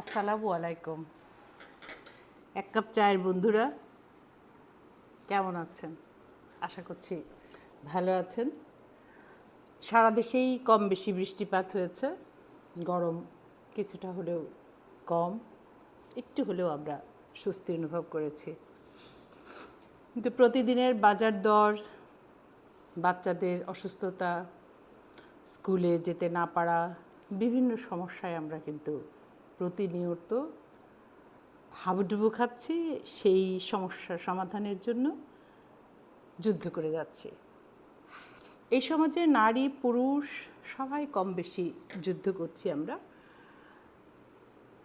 আসসালামু আলাইকুম। এক কাপ চায়ের বন্ধুরা, কেমন আছেন? আশা করছি ভালো আছেন। সারা দেশেই কম বেশি বৃষ্টিপাত হয়েছে। গরম কিছুটা হলেও কম, একটু হলেও আমরা স্বস্তি অনুভব করেছি। কিন্তু প্রতিদিনের বাজার দর, বাচ্চাদের অসুস্থতা, স্কুলে যেতে না পারা, বিভিন্ন সমস্যায় আমরা কিন্তু প্রতিনিয়ত হাবুডুবু খাচ্ছি, সেই সমস্যার সমাধানের জন্য যুদ্ধ করে যাচ্ছে। এই সমাজে নারী, পুরুষ সবাই কম বেশি যুদ্ধ করছি আমরা।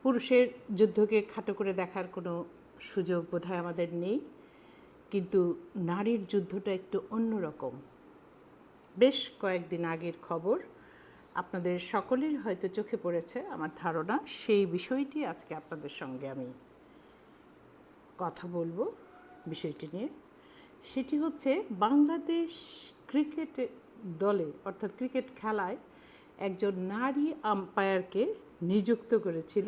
পুরুষের যুদ্ধকে খাটো করে দেখার কোনো সুযোগ বোধহয় আমাদের নেই। কিন্তু নারীর যুদ্ধটা একটু অন্যরকম। বেশ কয়েকদিন আগের খবর আপনাদের সকলের হয়তো চোখে পড়েছে আমার ধারণা। সেই বিষয়টি আজকে আপনাদের সঙ্গে আমি কথা বলব বিষয়টি নিয়ে। সেটি হচ্ছে বাংলাদেশ ক্রিকেট দলে, অর্থাৎ ক্রিকেট খেলায় একজন নারী আম্পায়ারকে নিযুক্ত করেছিল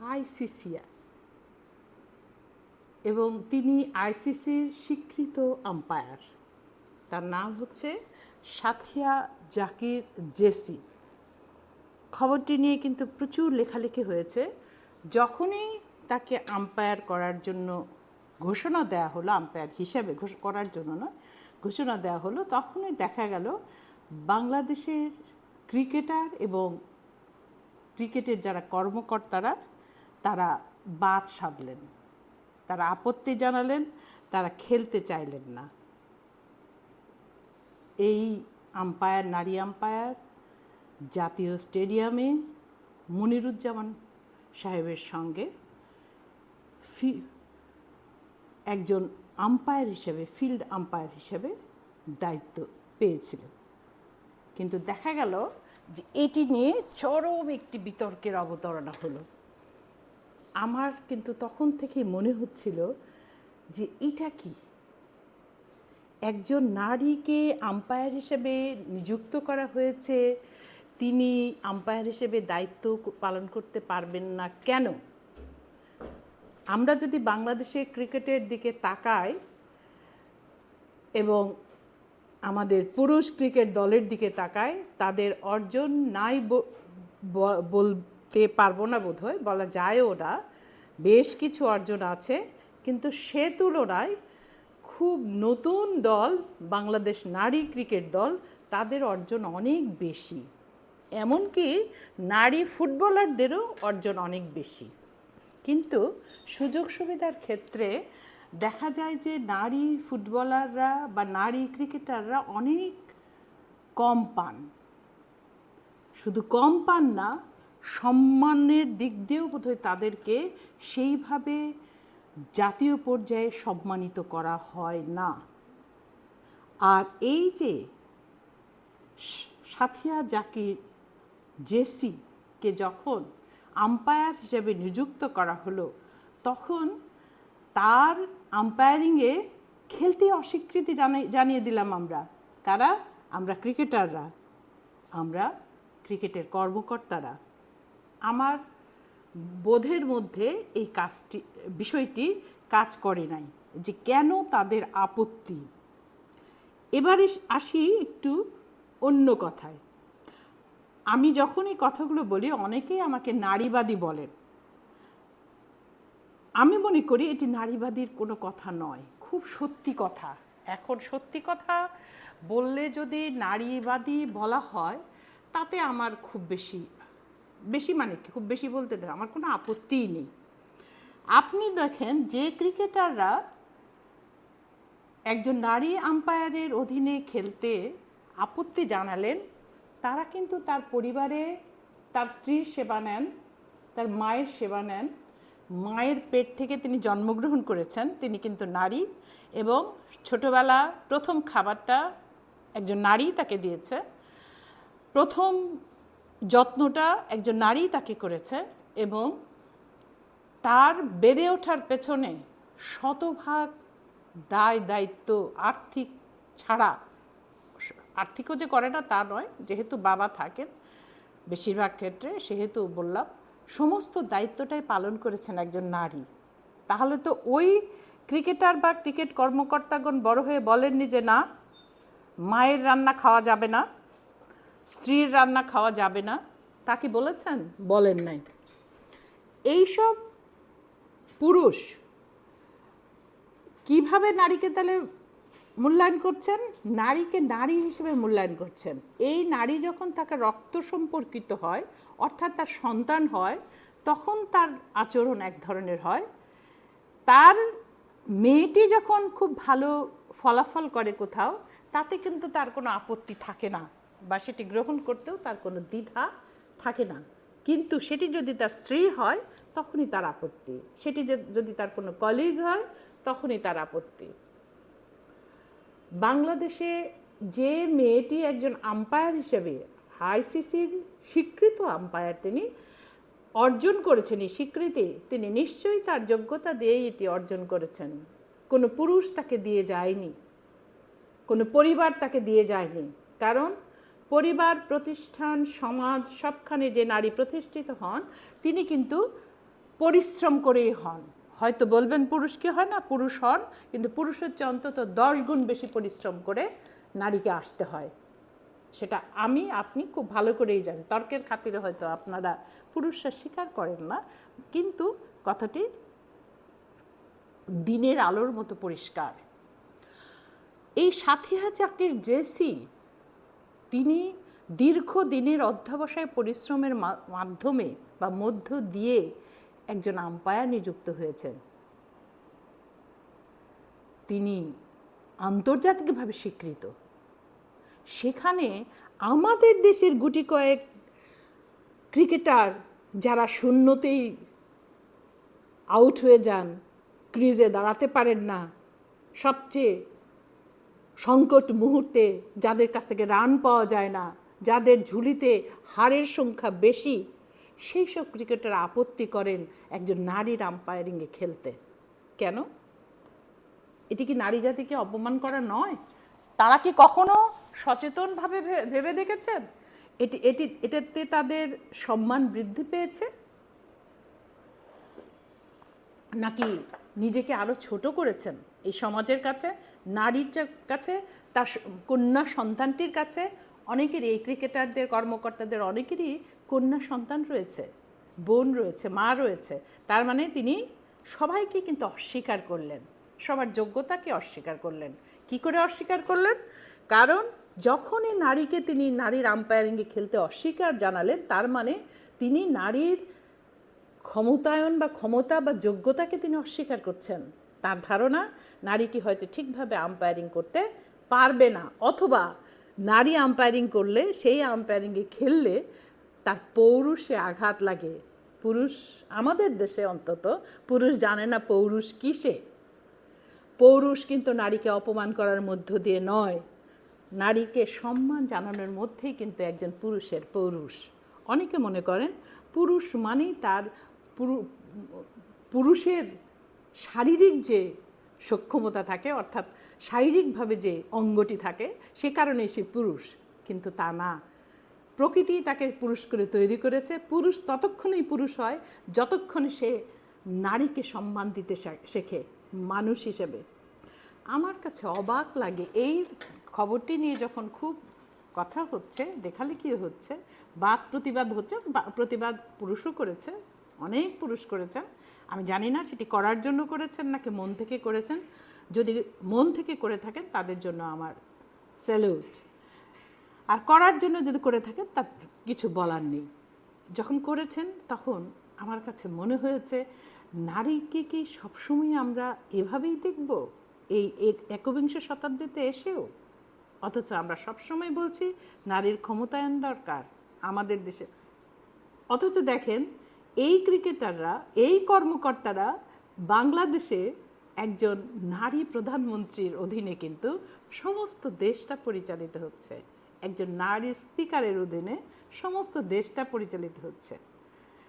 আইসিসিআই এবং তিনি আইসিসির স্বীকৃত আম্পায়ার তার নাম হচ্ছে সাথিয়া, জাকির, জেসি। খবরটি নিয়ে কিন্তু প্রচুর লেখালেখি হয়েছে। যখনই তাকে আম্পায়ার করার জন্য ঘোষণা দেওয়া হলো আম্পায়ার হিসাবে করার জন্য না ঘোষণা দেওয়া হলো, তখনই দেখা গেল বাংলাদেশের ক্রিকেটার এবং ক্রিকেটের যারা কর্মকর্তারা, তারা বাদ সাধলেন। তারা আপত্তি জানালেন, তারা খেলতে চাইলেন না। এই আম্পায়ার নারী আম্পায়ার জাতীয় স্টেডিয়ামে মনিরুজ্জামান সাহেবের সঙ্গে ফি- একজন আম্পায়ার হিসেবে ফিল্ড আম্পায়ার হিসেবে দায়িত্ব পেয়েছিলেন। কিন্তু দেখা গেল যে এটি নিয়ে চরম একটি বিতর্কের অবতারণা হলো। আমার কিন্তু তখন থেকেই মনে হচ্ছিল যে এটা কি? একজন নারীকে আম্পায়ার হিসেবে নিযুক্ত করা হয়েছে, তিনি আম্পায়ার হিসেবে দায়িত্ব পালন করতে পারবেন না কেন? আমরা যদি বাংলাদেশের ক্রিকেটের দিকে তাকাই এবং আমাদের পুরুষ ক্রিকেট দলের দিকে তাকাই, তাদের অর্জন নাই বলতে পারব না বোধহয়, বলা যায় ওরা বেশ কিছু অর্জন আছে, কিন্তু সে তুলনায় খুব নতুন দল, বাংলাদেশ নারী ক্রিকেট দল, তাদের অর্জন অনেক বেশি। এমনকি নারী ফুটবলারদেরও অর্জন অনেক বেশি। কিন্তু সুযোগ সুবিধার ক্ষেত্রে দেখা যায় যে নারী ফুটবলাররা বা নারী ক্রিকেটাররা অনেক কম পান। শুধু কম পান না, সম্মানের দিক দিয়েও বোধহয় তাদেরকে সেইভাবে জাতীয় পর্যায়ে সম্মানিত করা হয় না। আর এই যে সাথিয়া জাকির জেসিকে যখন আম্পায়ার হিসেবে নিযুক্ত করা হলো, তখন তার আম্পায়ারিংয়ে খেলতে অস্বীকৃতি জানিয়ে দিলাম আমরা। কারা? আমরা ক্রিকেটাররা আমরা ক্রিকেটের কর্মকর্তারা। আমার বোধের মধ্যে এই কাজটি, বিষয়টি কাজ করে নাই যে কেন তাদের আপত্তি। এবারে আসি একটু অন্য কথায়। আমি যখন এই কথাগুলো বলি, অনেকেই আমাকে নারীবাদী বলেন। আমি মনে করি এটি নারীবাদীর কোনো কথা নয়, খুব সত্যি কথা। এখন সত্যি কথা বললে যদি নারীবাদী বলা হয়, তাতে আমার খুব বেশি বেশি মানে খুব বেশি বলতে না আমার কোনো আপত্তিই নেই। আপনি দেখেন, যে ক্রিকেটাররা একজন নারী আম্পায়ারের অধীনে খেলতে আপত্তি জানালেন, তারা কিন্তু তার পরিবারে তার স্ত্রীর সেবা নেন, তার মায়ের সেবা নেন। মায়ের পেট থেকে তিনি জন্মগ্রহণ করেছেন, তিনি কিন্তু নারী এবং ছোটবেলা প্রথম খাবারটা একজন নারী তাকে দিয়েছে। প্রথম যত্নটা একজন নারী তাকে করেছে এবং তার বেড়ে ওঠার পেছনে শতভাগ দায়, দায়িত্ব, আর্থিক ছাড়া, আর্থিকও যে করে না তা নয়, যেহেতু বাবা থাকেন বেশিরভাগ ক্ষেত্রে, সেহেতু বললাম, সমস্ত দায়িত্বটাই পালন করেছেন একজন নারী। তাহলে তো ওই ক্রিকেটার বা ক্রিকেট কর্মকর্তাগণ বড় হয়ে বলেননি যে, না, মায়ের রান্না খাওয়া যাবে না। স্ত্রীর রান্না খাওয়া যাবে না। তা কি বলেছেন? বলেন নাই। এইসব পুরুষ কীভাবে নারীকে তাহলে মূল্যায়ন করছেন? নারীকে নারী হিসেবে মূল্যায়ন করছেন। এই নারী যখন তাকে রক্ত সম্পর্কিত হয়, অর্থাৎ তার সন্তান হয়, তখন তার আচরণ এক ধরনের হয়। তার মেয়েটি যখন খুব ভালো ফলাফল করে কোথাও, তাতে কিন্তু তার কোনো আপত্তি থাকে না। বা সেটি গ্রহণ করতেও তার কোনো দ্বিধা থাকে না। কিন্তু সেটি যদি তার স্ত্রী হয়, তখনই তার আপত্তি। সেটি যদি তার কোনো কলিগ হয়, তখনই তার আপত্তি। বাংলাদেশে যে মেয়েটি একজন আম্পায়ার হিসেবে আইসিসির স্বীকৃত আম্পায়ার তিনি অর্জন করেছেন এই স্বীকৃতি, তিনি নিশ্চয়ই তার যোগ্যতা দিয়েই এটি অর্জন করেছেন। কোনো পুরুষ তাকে দিয়ে যায়নি। কোনো পরিবার তাকে দিয়ে যায়নি। কারণ পরিবার, প্রতিষ্ঠান, সমাজ, সবখানে যে নারী প্রতিষ্ঠিত হন, তিনি কিন্তু পরিশ্রম করেই হন। হয়তো বলবেন পুরুষকে হয় না? পুরুষ হন, কিন্তু পুরুষের চেয়ে অন্তত দশ গুণ বেশি পরিশ্রম করে নারীকে আসতে হয়। সেটা আমি, আপনি খুব ভালো করেই জানি তর্কের খাতিরে হয়তো আপনারা পুরুষরা স্বীকার করেন না, কিন্তু কথাটি দিনের আলোর মতো পরিষ্কার। এই সাথিহা চাকের জেসি তিনি দীর্ঘ দিনের অধ্যবসায় পরিশ্রমের মাধ্যমে বা মধ্য দিয়ে একজন আম্পায়ার নিযুক্ত হয়েছেন। তিনি আন্তর্জাতিকভাবে স্বীকৃত। সেখানে আমাদের দেশের গুটি কয়েক ক্রিকেটার যারা শূন্যতেই আউট হয়ে যান ক্রিজে দাঁড়াতে পারেন না। সবচেয়ে সংকট মুহূর্তে যাদের কাছ থেকে রান পাওয়া যায় না, যাদের ঝুলিতে হারের সংখ্যা বেশি, সেই সব ক্রিকেটার আপত্তি করেন একজন নারীর আম্পায়ারিংয়ে খেলতে। কেন? এটি কি নারী জাতিকে অপমান করা নয়? তারা কি কখনো সচেতনভাবে ভেবে দেখেছেন? এটি এটি, এটাতে তাদের সম্মান বৃদ্ধি পেয়েছে? নাকি নিজেকে আরও ছোট করেছেন এই সমাজের কাছে? নারীর কাছে, তার কন্যা সন্তানটির কাছে, অনেকেরই এই ক্রিকেটারদের, কর্মকর্তাদের, অনেকেরই কন্যা সন্তান রয়েছে, বোন রয়েছে, মা রয়েছে। তার মানে তিনি সবাইকে কিন্তু অস্বীকার করলেন। সবার যোগ্যতাকে অস্বীকার করলেন। কি করে অস্বীকার করলেন? কারণ যখনই নারীকে তিনি নারীর আম্পায়ারিংয়ে খেলতে অস্বীকার জানালেন, তার মানে তিনি নারীর ক্ষমতায়ন বা ক্ষমতা বা যোগ্যতাকে তিনি অস্বীকার করছেন। তার ধারণা, নারীটি হয়তো ঠিকভাবে আম্পায়ারিং করতে পারবে না অথবা নারী আম্পায়ারিং করলে, সেই আম্পায়ারিংয়ে খেললে তার পৌরুষে আঘাত লাগে। পুরুষ আমাদের দেশে অন্তত, পুরুষ জানে না পৌরুষ কিসে। পৌরুষ কিন্তু নারীকে অপমান করার মধ্য দিয়ে নয়। নারীকে সম্মান জানানোর মধ্যেই কিন্তু একজন পুরুষের পৌরুষ। অনেকে মনে করেন পুরুষ মানেই তার পুরু- পুরুষের শারীরিক যে সক্ষমতা থাকে, অর্থাৎ শারীরিকভাবে যে অঙ্গটি থাকে, সে কারণে সে পুরুষ, কিন্তু তা না। প্রকৃতি তাকে পুরুষ করে তৈরি করেছে। পুরুষ ততক্ষণেই পুরুষ হয়, যতক্ষণ সে নারীকে সম্মান দিতে শেখে, মানুষ হিসেবে। আমার কাছে অবাক লাগে, এই খবরটি নিয়ে যখন খুব কথা হচ্ছে লেখালেখি হচ্ছে বাদ প্রতিবাদ হচ্ছে প্রতিবাদ পুরুষও করেছে অনেক পুরুষ করেছেন। আমি জানি না সেটি করার জন্য করেছেন নাকি মন থেকে করেছেন। যদি মন থেকে করে থাকেন, তাদের জন্য আমার স্যালুট আর করার জন্য যদি করে থাকেন, তার কিছু বলার নেই। যখন করেছেন, তখন আমার কাছে মনে হয়েছে, নারীকে কি সবসময় আমরা এভাবেই দেখব? এই এক- একবিংশ শতাব্দীতে এসেও? অথচ আমরা সবসময় বলছি, নারীর ক্ষমতায়ন দরকার আমাদের দেশে। অথচ দেখেন এই ক্রিকেটাররা, এই কর্মকর্তারা বাংলাদেশে একজন নারী প্রধানমন্ত্রীর অধীনে কিন্তু সমস্ত দেশটা পরিচালিত হচ্ছে। একজন নারী স্পিকারের অধীনে সমস্ত দেশটা পরিচালিত হচ্ছে।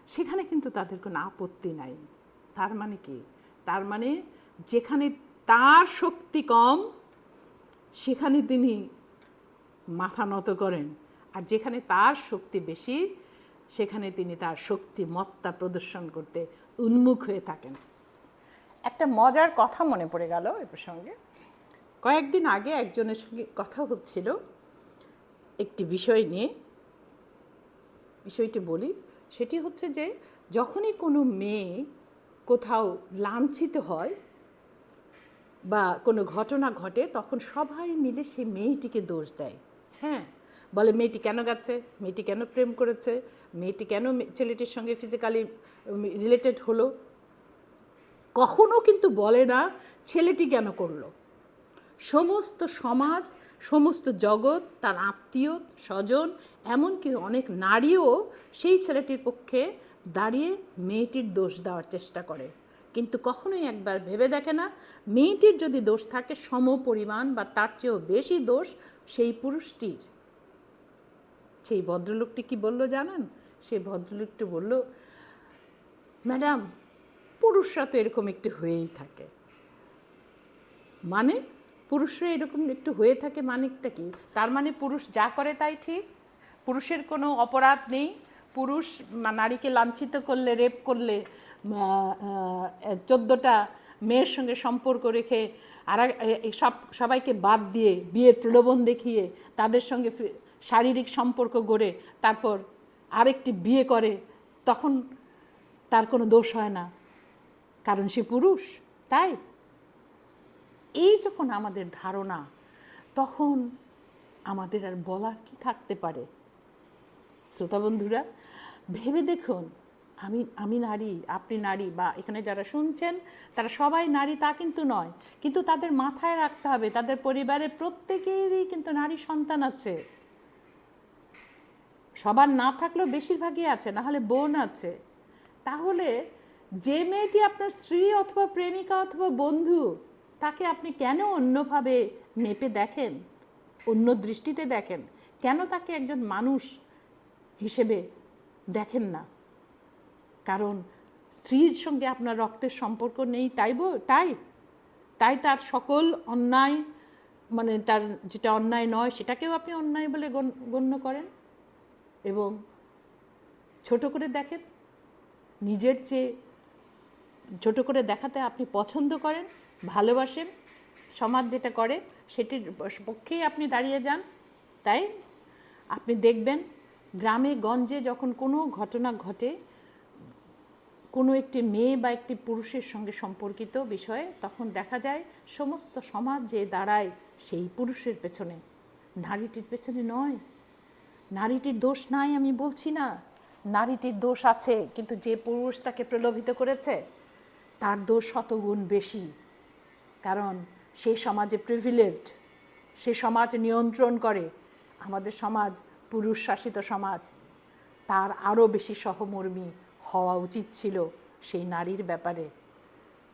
সেখানে কিন্তু তাদের কোনো আপত্তি নাই। তার মানে কি? তার মানে যেখানে তার শক্তি কম, সেখানে তিনি মাথা নত করেন। আর যেখানে তার শক্তি বেশি সেখানে তিনি তার শক্তি মত্তা প্রদর্শন করতে উন্মুখ হয়ে থাকেন। একটা মজার কথা মনে পড়ে গেল এ প্রসঙ্গে। কয়েকদিন আগে একজনের সঙ্গে কথা হচ্ছিল একটি বিষয় নিয়ে। বিষয়টি বলি, সেটি হচ্ছে যে যখনই কোনো মেয়ে কোথাও লাঞ্ছিত হয় বা কোনো ঘটনা ঘটে, তখন সবাই মিলে সেই মেয়েটিকে দোষ দেয়। হ্যাঁ বলে, মেয়েটি কেন গেছে মেয়েটি কেন প্রেম করেছে? মেয়েটি কেন ছেলেটির সঙ্গে ফিজিক্যালি রিলেটেড হলো? কখনো কিন্তু বলে না ছেলেটি কেন করল। সমস্ত সমাজ, সমস্ত জগৎ, তার আত্মীয়, স্বজন, এমনকি অনেক নারীও সেই ছেলেটির পক্ষে দাঁড়িয়ে মেয়েটির দোষ দেওয়ার চেষ্টা করে। কিন্তু কখনোই একবার ভেবে দেখে না, মেয়েটির যদি দোষ থাকে, সম পরিমাণ বা তার চেয়েও বেশি দোষ সেই পুরুষটির। সেই ভদ্রলোকটি কি বলল জানেন? সেই ভদ্রলোকটি বলল, ম্যাডাম, পুরুষরা তো এরকম একটু হয়েই থাকে। মানে? পুরুষরা এরকম একটু হয়ে থাকে মানিকটা কি? তার মানে পুরুষ যা করে তাই ঠিক? পুরুষের কোনো অপরাধ নেই? পুরুষ নারীকে লাঞ্ছিত করলে, রেপ করলে চোদ্দোটা মেয়ের সঙ্গে সম্পর্ক রেখে আর সব, সবাইকে বাদ দিয়ে বিয়ের প্রলোভন দেখিয়ে তাদের সঙ্গে শারীরিক সম্পর্ক গড়ে তারপর আরেকটি বিয়ে করে, তখন তার কোনো দোষ হয় না। কারণ সে পুরুষ, তাই? এই যখন আমাদের ধারণা, তখন আমাদের আর বলার কি থাকতে পারে? শ্রোতা বন্ধুরা, ভেবে দেখুন, আমি আমি নারী, আপনি নারী, বা এখানে যারা শুনছেন, তারা সবাই নারী, তা কিন্তু নয়। কিন্তু তাদের মাথায় রাখতে হবে, তাদের পরিবারের প্রত্যেকেরই কিন্তু নারী সন্তান আছে। সবার না থাকলেও বেশিরভাগই আছে, না হলে বোন আছে। তাহলে যে মেয়েটি আপনার স্ত্রী অথবা প্রেমিকা অথবা বন্ধু, তাকে আপনি কেন অন্যভাবে মেপে দেখেন? অন্য দৃষ্টিতে দেখেন? কেন তাকে একজন মানুষ হিসেবে দেখেন না? কারণ স্ত্রীর সঙ্গে আপনার রক্তের সম্পর্ক নেই, তাই তাই? তাই তার সকল অন্যায় মানে তার যেটা অন্যায় নয়, সেটাকেও আপনি অন্যায় বলে গণ- গণ্য করেন? এবং ছোট করে দেখেন, নিজের চেয়ে ছোট করে দেখাতে আপনি পছন্দ করেন, ভালোবাসেন, সমাজ যেটা করে সেটির পক্ষেই আপনি দাঁড়িয়ে যান, তাই আপনি দেখবেন গ্রামে গঞ্জে যখন কোনো ঘটনা ঘটে, কোনো একটি মেয়ে বা একটি পুরুষের সঙ্গে সম্পর্কিত বিষয়ে, তখন দেখা যায় সমস্ত সমাজ যে দাঁড়ায় সেই পুরুষের পেছনে। নারীটির পেছনে নয়। নারীটির দোষ নাই, আমি বলছি না। নারীটির দোষ আছে, কিন্তু যে পুরুষ তাকে প্রলোভিত করেছে, তার দোষ শতগুণ বেশি। কারণ সেই সমাজে প্রিভিলেজড সে সমাজ নিয়ন্ত্রণ করে। আমাদের সমাজ পুরুষ শাসিত সমাজ, তার আরও বেশি সহমর্মী হওয়া উচিত ছিল সেই নারীর ব্যাপারে।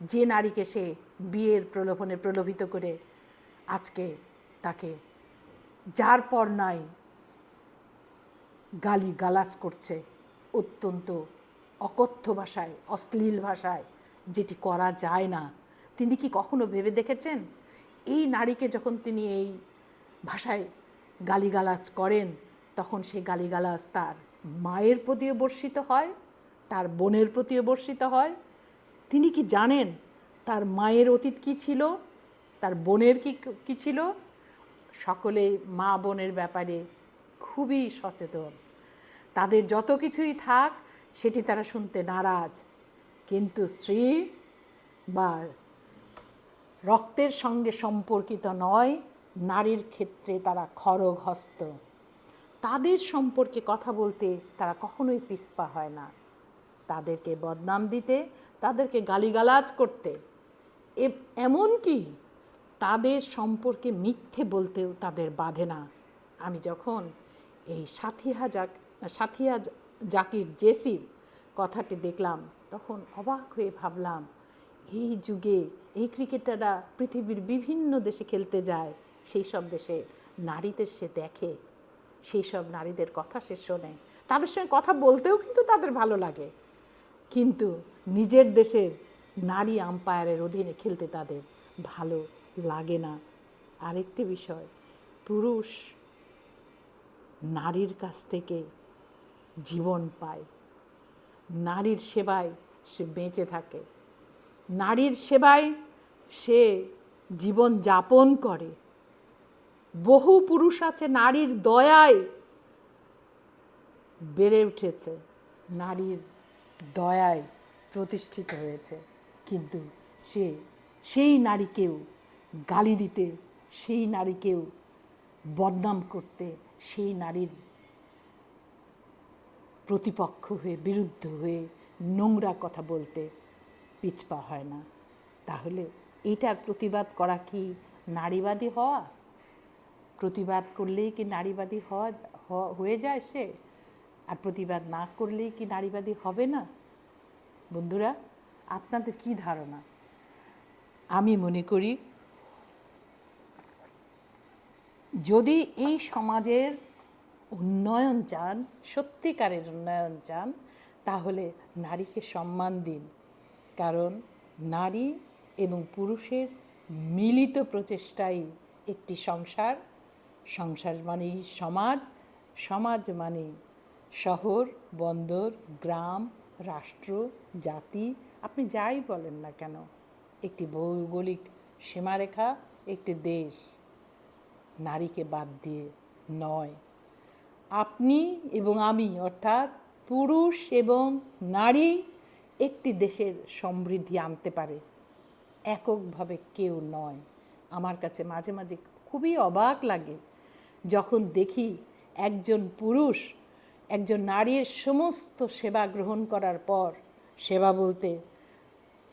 যে নারীকে সে বিয়ের প্রলোভনে প্রলোভিত করে, আজকে তাকে যার পর নাই গালি গালাজ করছে অত্যন্ত অকথ্য ভাষায়, অশ্লীল ভাষায়, যেটি করা যায় না। তিনি কি কখনো ভেবে দেখেছেন? এই নারীকে যখন তিনি এই ভাষায় গালিগালাজ করেন, তখন সেই গালিগালাজ তার মায়ের প্রতিও বর্ষিত হয়, তার বোনের প্রতিও বর্ষিত হয়। তিনি কি জানেন তার মায়ের অতীত কী ছিল? তার বোনের কি, কী ছিল? সকলে মা বোনের ব্যাপারে খুবই সচেতন। তাদের যত কিছুই থাক, সেটি তারা শুনতে নারাজ। কিন্তু স্ত্রী বা রক্তের সঙ্গে সম্পর্কিত নয়, নারীর ক্ষেত্রে তারা খড়গ হস্ত তাদের সম্পর্কে কথা বলতে তারা কখনোই পিছপা হয় না। তাদেরকে বদনাম দিতে, তাদেরকে গালিগালাজ করতে। এমনকি তাদের সম্পর্কে মিথ্যে বলতেও তাদের বাধে না। আমি যখন এই সাথিয়া জাক সাথিয়া জাকির জেসির কথাটি দেখলাম, তখন অবাক হয়ে ভাবলাম, এই যুগে এই ক্রিকেটাররা পৃথিবীর বিভিন্ন দেশে খেলতে যায় সেই সব দেশে নারীদের সে দেখে সেই সব নারীদের কথা সে শোনে। তাদের সঙ্গে কথা বলতেও কিন্তু তাদের ভালো লাগে। কিন্তু নিজের দেশের নারী আম্পায়ারের অধীনে খেলতে তাদের ভালো লাগে না। আরেকটি বিষয়, পুরুষ নারীর কাছ থেকে জীবন পায়। নারীর সেবায় সে বেঁচে থাকে। নারীর সেবায় সে জীবন যাপন করে। বহু পুরুষ আছে নারীর দয়ায় বেড়ে উঠেছে। নারীর দয়ায় প্রতিষ্ঠিত হয়েছে। কিন্তু সে, সেই নারীকেও গালি দিতে, সেই নারীকেও বদনাম করতে সেই নারীর প্রতিপক্ষ হয়ে, বিরুদ্ধ হয়ে নোংরা কথা বলতে পিছপা হয় না। তাহলে এটার প্রতিবাদ করা কি নারীবাদী হওয়া? প্রতিবাদ করলেই কি নারীবাদী হওয়া হয়ে যায় সে? আর প্রতিবাদ না করলেই কি নারীবাদী হবে না? বন্ধুরা, আপনাদের কি ধারণা? আমি মনে করি যদি এই সমাজের উন্নয়ন চান, সত্যিকারের উন্নয়ন চান, তাহলে নারীকে সম্মান দিন। কারণ নারী এবং পুরুষের মিলিত প্রচেষ্টাই একটি সংসার। সংসার মানেই সমাজ সমাজ মানে শহর, বন্দর, গ্রাম, রাষ্ট্র, জাতি, আপনি যাই বলেন না কেন। একটি ভৌগোলিক সীমারেখা, একটি দেশ। নারীকে বাদ দিয়ে নয়। আপনি এবং আমি, অর্থাৎ পুরুষ এবং নারী, একটি দেশের সমৃদ্ধি আনতে পারে। এককভাবে কেউ নয়। আমার কাছে মাঝে মাঝে খুবই অবাক লাগে যখন দেখি একজন পুরুষ একজন নারীর সমস্ত সেবা গ্রহণ করার পর সেবা বলতে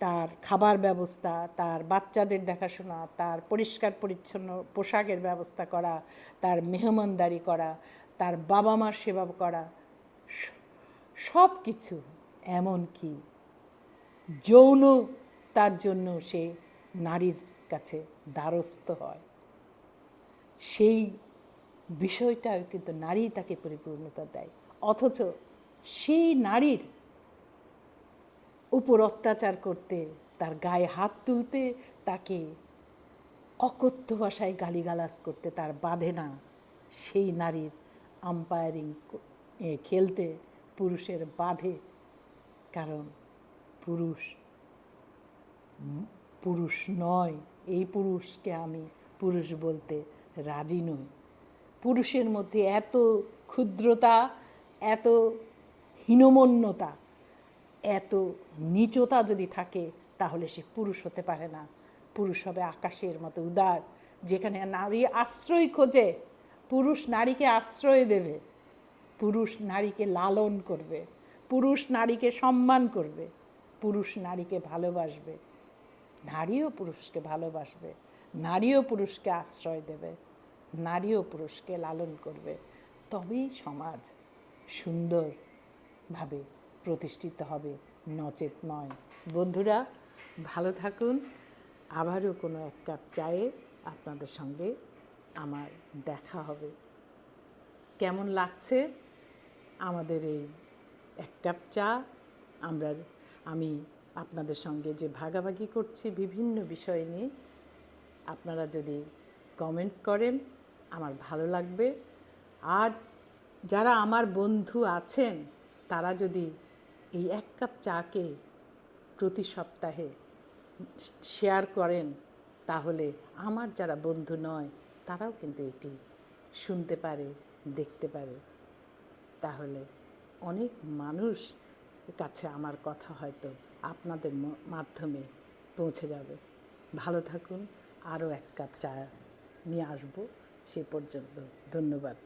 তার খাবার ব্যবস্থা, তার বাচ্চাদের দেখাশোনা, তার পরিষ্কার পরিচ্ছন্ন পোশাকের ব্যবস্থা করা, তার মেহমানদারি করা, তার বাবা মার সেবা করা, সব কিছু এমনকি যৌন তার জন্য সে নারীর কাছে দ্বারস্থ হয়। সেই বিষয়টাও কিন্তু নারী তাকে পরিপূর্ণতা দেয়। অথচ সেই নারীর উপর অত্যাচার করতে, তার গায়ে হাত তুলতে, তাকে অকথ্য ভাষায় গালিগালাজ করতে তার বাধে না। সেই নারীর আম্পায়ারিং খেলতে পুরুষের বাধে, কারণ পুরুষ পুরুষ নয়, এই পুরুষকে আমি পুরুষ বলতে রাজি নই। পুরুষের মধ্যে এত ক্ষুদ্রতা, এত হীনমন্যতা এত নিচতা যদি থাকে, তাহলে সে পুরুষ হতে পারে না। পুরুষ হবে আকাশের মতো উদার, যেখানে নারী আশ্রয় খোঁজে, পুরুষ নারীকে আশ্রয় দেবে, পুরুষ নারীকে লালন করবে, পুরুষ নারীকে সম্মান করবে, পুরুষ নারীকে ভালোবাসবে, নারীও পুরুষকে ভালোবাসবে, নারীও পুরুষকে আশ্রয় দেবে, নারীও পুরুষকে লালন করবে। তবেই সমাজ সুন্দরভাবে প্রতিষ্ঠিত হবে, নচেত নয়। বন্ধুরা, ভালো থাকুন। আবারও কোনো এক কাপ চায়ে আপনাদের সঙ্গে আমার দেখা হবে। কেমন লাগছে? আমাদের এই এক কাপ চা। আমরা, আমি আপনাদের সঙ্গে যে ভাগাভাগি করছি বিভিন্ন বিষয় নিয়ে, আপনারা যদি কমেন্টস করেন, আমার ভালো লাগবে। আর যারা আমার বন্ধু আছেন, তারা যদি এই এক কাপ চাকে প্রতি সপ্তাহে শেয়ার করেন, তাহলে আমার যারা বন্ধু নয়, তারাও কিন্তু এটি শুনতে পারে, দেখতে পারে। তাহলে অনেক মানুষ কাছে আমার কথা হয়তো আপনাদের মাধ্যমে পৌঁছে যাবে। ভালো থাকুন, আরও এক কাপ চা নিয়ে আসব। সে পর্যন্ত ধন্যবাদ।